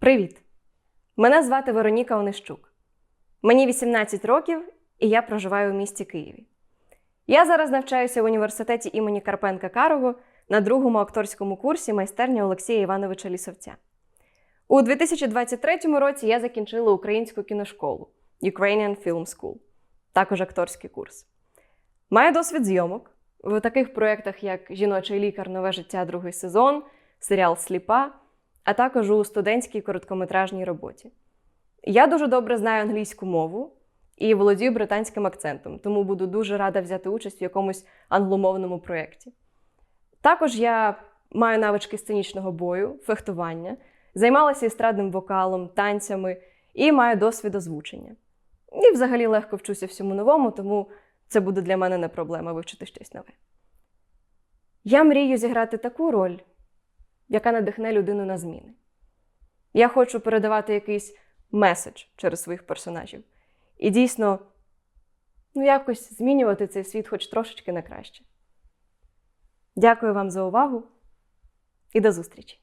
Привіт! Мене звати Вероніка Онищук. Мені 18 років, і я проживаю у місті Києві. Я зараз навчаюся в університеті імені Карпенка Карого на другому акторському курсі майстерні Олексія Івановича Лісовця. У 2023 році я закінчила українську кіношколу Ukrainian Film School, також акторський курс. Маю досвід зйомок в таких проєктах, як Жіночий лікар, нове життя, другий сезон, серіал Сліпа, а також у студентській короткометражній роботі. Я дуже добре знаю англійську мову і володію британським акцентом, тому буду дуже рада взяти участь в якомусь англомовному проєкті. Також я маю навички сценічного бою, фехтування, займалася естрадним вокалом, танцями і маю досвід озвучення. І взагалі легко вчуся всьому новому, тому це буде для мене не проблема вивчити щось нове. Я мрію зіграти таку роль, яка надихне людину на зміни. Я хочу передавати якийсь меседж через своїх персонажів. І дійсно, ну, якось змінювати цей світ хоч трошечки на краще. Дякую вам за увагу і до зустрічі!